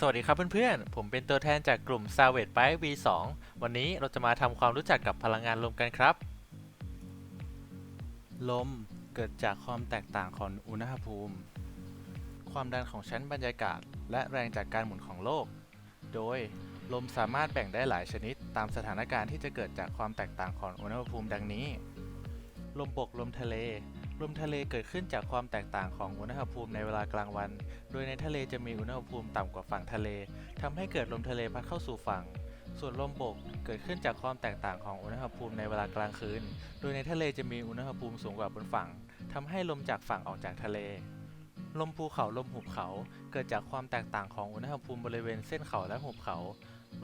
สวัสดีครับเพื่อนๆ ผมเป็นตัวแทนจากกลุ่ม s a v a g e by V2 วันนี้เราจะมาทำความรู้จักกับพลังงานลมกันครับ ลมเกิดจากความแตกต่างของอุณหภูมิ ความดันของชั้นบรรยากาศ และแรงจากการหมุนของโลก โดยลมสามารถแบ่งได้หลายชนิด ตามสถานการณ์ที่จะเกิดจากความแตกต่างของอุณหภูมิดังนี้ ลมบกลมทะเล ลมทะเลเกิดขึ้นจากความแตกต่างของอุณหภูมิในเวลากลางวัน โดยในทะเลจะมีอุณหภูมิต่ำกว่าฝั่งทะเลทำให้เกิดลมทะเลพัดเข้าสู่ฝั่ง ส่วนลมบกเกิดขึ้นจากความแตกต่างของอุณหภูมิในเวลากลางคืน โดยในทะเลจะมีอุณหภูมิสูงกว่าบนฝั่งทำให้ลมจากฝั่งออกจากทะเล ลมภูเขาลมหุบเขา เกิดจากความแตกต่างของอุณหภูมิบริเวณเส้นเขาและหุบเขา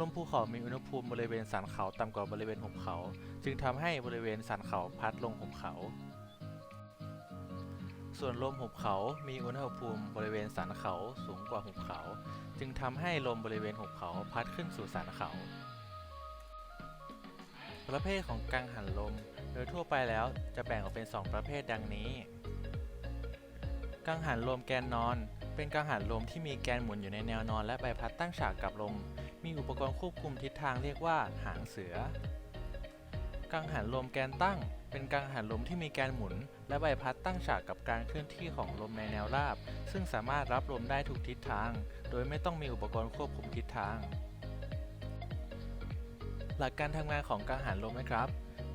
ลมภูเขามีอุณหภูมิบริเวณสันเขาต่ำกว่าบริเวณหุบเขา จึงทำให้บริเวณสันเขาพัดลงหุบเขา ส่วนลมหุบเขามีอุณหภูมิบริเวณสันเขาสูงกว่าหุบเขา จึงทำให้ลมบริเวณหุบเขาพัดขึ้นสู่สันเขา ประเภทของกังหันลม โดยทั่วไปแล้วจะแบ่งออกเป็น 2 ประเภทดังนี้ กังหันลมแกนนอน เป็นกังหันลมที่มีแกนหมุนอยู่ในแนวนอน และใบพัดตั้งฉากกับลม มีอุปกรณ์ควบคุมทิศทางเรียกว่าหางเสือ กังหันลมแกนตั้ง เป็นกังหันลมที่มีแกนหมุน และใบพัดตั้งฉากกับการเคลื่อนที่ของลมในแนวราบ ซึ่งสามารถรับลมได้ทุกทิศทาง โดยไม่ต้องมีอุปกรณ์ควบคุมทิศทาง หลักการทำงานของกังหันลมนะครับ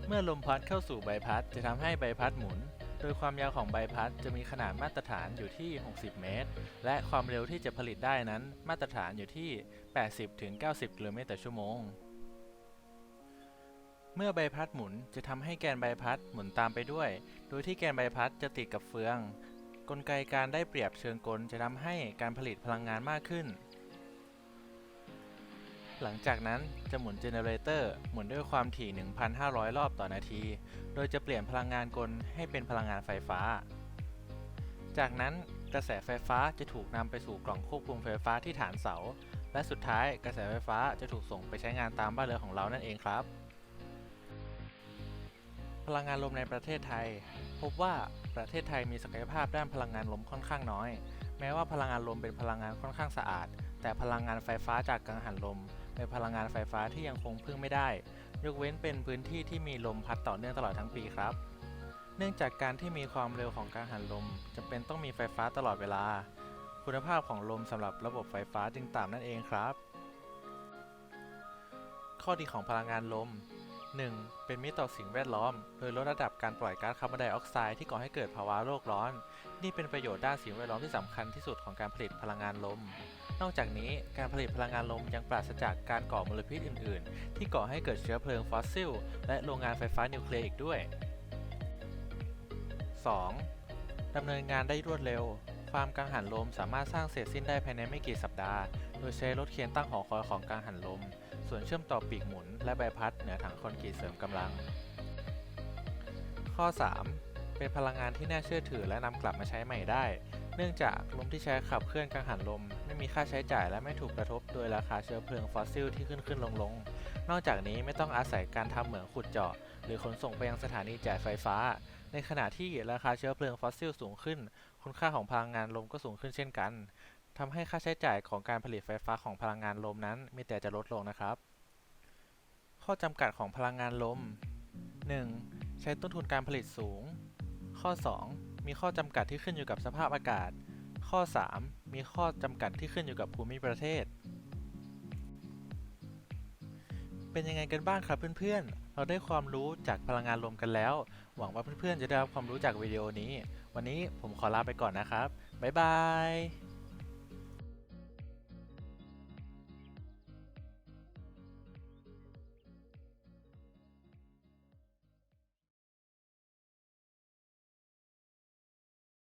เมื่อลมพัดเข้าสู่ใบพัดจะทำให้ใบพัดหมุน โดยความยาวของใบพัดจะมีขนาดมาตรฐานอยู่ที่ 60 เมตร และความเร็วที่จะผลิตได้นั้นมาตรฐานอยู่ที่ 80-90 กิโลเมตรต่อชั่วโมง เมื่อใบพัดหมุนจะทำให้แกนใบพัดหมุนตามไปด้วย โดยที่แกนใบพัดจะติดกับเฟือง กลไกการได้เปรียบเชิงกลจะทำให้การผลิตพลังงานมากขึ้น หลังจากนั้นจะหมุนเจเนเรเตอร์หมุนด้วยความถี่ 1,500 รอบต่อนาที โดยจะเปลี่ยนพลังงานกลให้เป็นพลังงานไฟฟ้า จากนั้นกระแสไฟฟ้าจะถูกนำไปสู่กล่องควบคุมไฟฟ้าที่ฐานเสา และสุดท้ายกระแสไฟฟ้าจะถูกส่งไปใช้งานตามบ้านเรือนของเรานั่นเองครับ พลังงานลมในประเทศไทย พบว่าประเทศไทยมีศักยภาพด้านพลังงานลมค่อนข้างน้อย แม้ว่าพลังงานลมเป็นพลังงานค่อนข้างสะอาด แต่พลังงานไฟฟ้าจากกังหันลม เป็นพลังงานไฟฟ้าที่ยังคงพึ่งไม่ได้ ยกเว้นเป็นพื้นที่ที่มีลมพัดต่อเนื่องตลอดทั้งปีครับ เนื่องจากการที่มีความเร็วของกังหันลมจำเป็นต้องมีไฟฟ้าตลอดเวลา คุณภาพของลมสำหรับระบบไฟฟ้าจึงต่ำนั่นเองครับ ข้อดีของพลังงานลม 1. เป็นมิตรต่อสิ่งแวดล้อม โดยลดระดับการปล่อยก๊าซคาร์บอนไดออกไซด์ที่ก่อให้เกิดภาวะโลกร้อน นี่เป็นประโยชน์ด้านสิ่งแวดล้อมที่สำคัญที่สุดของการผลิตพลังงานลม นอกจากนี้การผลิตพลังงานลมยังปราศจากการก่อมลพิษอื่น ๆ ที่ก่อให้เกิดเชื้อเพลิงฟอสซิล และโรงงานไฟฟ้านิวเคลียร์อีกด้วย 2. ดำเนินงานได้รวดเร็วฟาร์มกังหันลมสามารถสร้างเสร็จสิ้นได้ภายในไม่กี่สัปดาห์ โดยใช้รถเคนตั้งหอคอยของกังหันลม ส่วนเชื่อมต่อปีกหมุนและใบพัดเหนือถังคอนกรีตเสริมกำลัง ข้อ 3. เป็นพลังงานที่น่าเชื่อถือและนำกลับมาใช้ใหม่ได้ เนื่องจากลมที่ใช้ขับเคลื่อนกังหันลม ไม่มีค่าใช้จ่ายและไม่ถูกกระทบโดยราคาเชื้อเพลิงฟอสซิลที่ขึ้นขึ้นลงลงนอกจากนี้ไม่ต้องอาศัยการทำเหมืองขุดเจาะ หรือขนส่งไปยังสถานีจ่ายไฟฟ้า ในขณะที่ราคาเชื้อเพลิงฟอสซิลสูงขึ้น คุณค่าของพลังงานลมก็สูงขึ้นเช่นกัน ทำให้ค่าใช้จ่ายของการผลิตไฟฟ้าของพลังงานลมนั้นมีแต่จะลดลงนะครับ ข้อจำกัดของพลังงานลม 1. ใช้ต้นทุนการผลิตสูง ข้อ 2. มีข้อจำกัดที่ขึ้นอยู่กับสภาพอากาศ ข้อ 3. มีข้อจำกัดที่ขึ้นอยู่กับภูมิประเทศ เป็นยังไงกันบ้างครับเพื่อนๆ เราได้ความรู้จากพลังงานลมกันแล้ว หวังว่าเพื่อนๆ จะได้รับความรู้จากวิดีโอนี้ วันนี้ผมขอลาไปก่อนนะครับ บ๊ายบาย